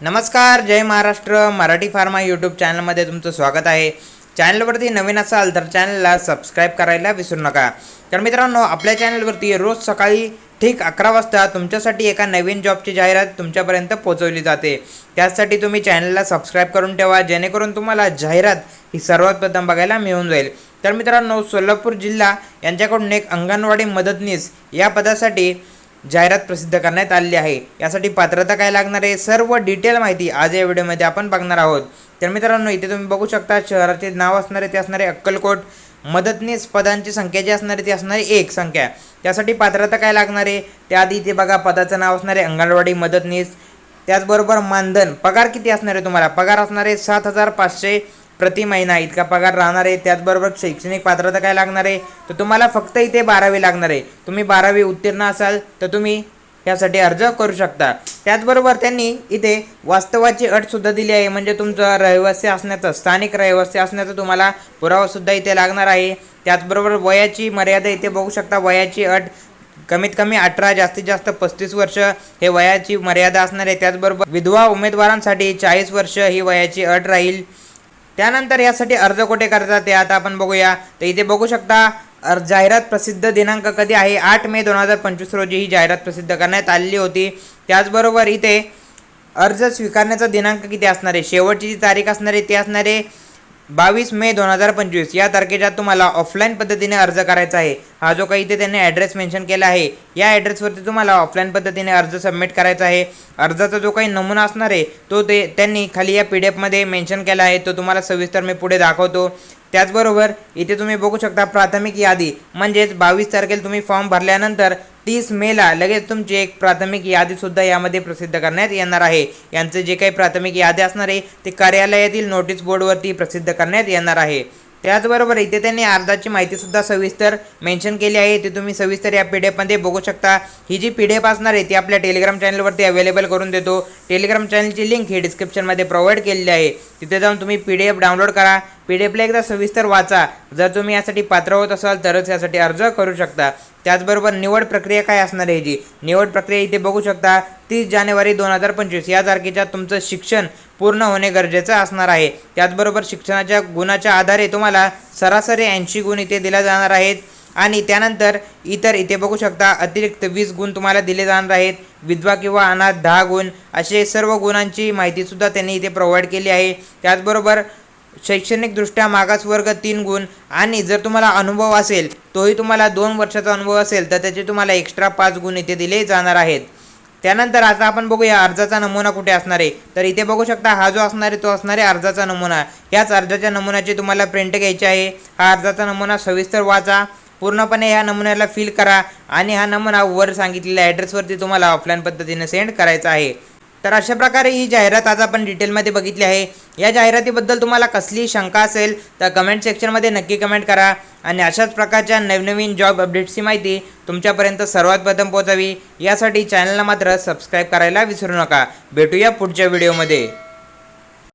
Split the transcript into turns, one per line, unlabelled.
नमस्कार जय Maharashtra. Marathi pharma YouTube चॅनलमध्ये तुमचं स्वागत आहे. चॅनलवरती नवीन असाल तर चॅनलला सबस्क्राईब करायला विसरू नका. तर मित्रांनो आपल्या चॅनलवरती रोज सकाळी ठीक अकरा वाजता तुमच्यासाठी एका नवीन जॉबची जाहिरात तुमच्यापर्यंत पोहोचवली जाते. त्यासाठी तुम्ही चॅनलला सबस्क्राईब करून ठेवा जेणेकरून तुम्हाला जाहिरात ही सर्वात प्रथम बघायला मिळून जाईल. तर मित्रांनो सोलापूर जिल्हा यांच्याकडून एक अंगणवाडी मदतनीस या पदासाठी जाहिरात प्रसिद्ध करण्यात आलेली आहे. यासाठी पात्रता काय लागणार आहे? सर्व डिटेल माहिती आज या व्हिडिओमध्ये आपण बघणार आहोत. तर मित्रांनो इथे तुम्ही बघू शकता शहराचे नाव असणारे ते असणारे अक्कलकोट मदतनीस पदांची संख्या जी असणार आहे ती असणारी एक संख्या. त्यासाठी पात्रता काय लागणार आहे? त्याआधी इथे बघा पदाचं नाव असणार आहे अंगणवाडी मदतनीस त्याचबरोबर मानधन. पगार किती असणार आहे तुम्हाला? पगार असणार आहे सात हजार पाचशे प्रति महिना इतका पगार राहणार आहे त्याचबरोबर शैक्षणिक पात्रता काय लागणार? आहे तर तुम्हाला फक्त इथे बारावी लागणार. आहे तुम्ही बारावी उत्तीर्ण असाल तर तुम्ही यासाठी अर्ज करू शकता. त्याचबरोबर त्यांनी इथे वास्तवाची अटसुद्धा दिली आहे. म्हणजे तुमचं रहिवासी असण्याचं स्थानिक रहिवासी असण्याचा तुम्हाला पुरावासुद्धा इथे लागणार आहे. त्याचबरोबर वयाची मर्यादा इथे बघू शकता. वयाची अट कमीत कमी अठरा जास्तीत जास्त पस्तीस वर्ष हे वयाची मर्यादा असणार आहे. त्याचबरोबर विधवा उमेदवारांसाठी चाळीस वर्ष ही वयाची अट राहील. त्यानंतर यासाठी अर्ज कुठे करतात ते आता आपण बघूया. तर इथे बघू शकता अर जाहिरात प्रसिद्ध दिनांक कधी आहे? आठ मे दोन हजार पंचवीस रोजी ही जाहिरात प्रसिद्ध करण्यात आलेली होती. त्याचबरोबर इथे अर्ज स्वीकारण्याचा दिनांक किती असणार आहे? शेवटची जी तारीख असणार आहे ती असणार आहे बावीस मे दोन हजार पंचवीस. या तारखेच्या तुम्हाला ऑफलाईन पद्धतीने अर्ज करायचा आहे. हा जो काही इथे त्यांनी ॲड्रेस मेन्शन केला आहे या ॲड्रेसवरती तुम्हाला ऑफलाईन पद्धतीने अर्ज सबमिट करायचा आहे. अर्जाचा जो काही नमुना असणार आहे तो ते त्यांनी खाली या पी डी एफमध्ये मेन्शन केला आहे. तो तुम्हाला सविस्तर मी पुढे दाखवतो. त्याचबरोबर इथे तुम्ही बघू शकता प्राथमिक यादी. म्हणजेच बावीस तारखेला तुम्ही फॉर्म भरल्यानंतर तीस मेला लगेच तुमची एक प्राथमिक यादीसुद्धा यामध्ये प्रसिद्ध करण्यात येणार आहे. यांचे जे काही प्राथमिक यादी असणार आहे ते कार्यालयातील नोटीस बोर्डवरती प्रसिद्ध करण्यात येणार आहे. त्याचबरोबर इथे त्यांनी अर्जाची माहितीसुद्धा सविस्तर मेन्शन केली आहे. ती तुम्ही सविस्तर या पी डी एफमध्ये बघू शकता. ही जी पी डी एफ असणार आहे ती आपल्या टेलिग्राम चॅनलवरती अवेलेबल करून देतो. टेलिग्राम चॅनलची लिंक ही डिस्क्रिप्शनमध्ये प्रोव्हाइड केलेली आहे. तिथे जाऊन तुम्ही पी डी एफ डाउनलोड करा. पी डी एफला एकदा सविस्तर वाचा. जर तुम्ही यासाठी पात्र होत असाल तरच यासाठी अर्ज करू शकता. त्याचबरोबर निवड प्रक्रिया काय असणार आहे जी निवड प्रक्रिया इथे बघू शकता. तीस जानेवारी दोन हजार पंचवीस. या तारखेच्या तुमचं शिक्षण पूर्ण होणे गरजेचं असणार आहे. त्याचबरोबर शिक्षणाच्या गुणाच्या आधारे तुम्हाला सरासरी ऐंशी गुण इथे दिल्या जाणार आहेत. आणि त्यानंतर इतर इथे बघू शकता अतिरिक्त वीस गुण तुम्हाला दिले जाणार आहेत. विधवा किंवा अनाथ दहा गुण असे सर्व गुणांची माहितीसुद्धा त्यांनी इथे प्रोव्हाइड केली आहे. त्याचबरोबर शैक्षणिकदृष्ट्या मागासवर्ग तीन गुण आणि जर तुम्हाला अनुभव असेल तोही तुम्हाला दोन वर्षाचा अनुभव असेल तर त्याचे तुम्हाला एक्स्ट्रा पाच गुण इथे दिले जाणार आहेत. त्यानंतर आता आपण बघूया अर्जाचा नमुना कुठे असणार आहे. तर इथे बघू शकता हा जो असणार आहे तो असणार आहे अर्जाचा नमुना. याच अर्जाच्या नमुन्याची तुम्हाला प्रिंट घ्यायची आहे. हा अर्जाचा नमुना सविस्तर वाचा. पूर्णपणे ह्या नमुन्याला फिल करा. आणि हा नमुना वर सांगितलेल्या ॲड्रेसवरती तुम्हाला ऑफलाईन पद्धतीने सेंड करायचा आहे. तर अशा प्रकारे ही जाहिरात आज आपण डिटेलमध्ये बघितली आहे. या जाहिरातीबद्दल तुम्हाला कसलीही शंका असेल तर कमेंट सेक्शनमध्ये नक्की कमेंट करा आणि अशाच प्रकारच्या नवनवीन जॉब अपडेट्सची माहिती तुमच्यापर्यंत सर्वात प्रथम पोहोचावी. यासाठी चॅनलला मात्र सबस्क्राईब करायला विसरू नका. भेटूया पुढच्या व्हिडिओमध्ये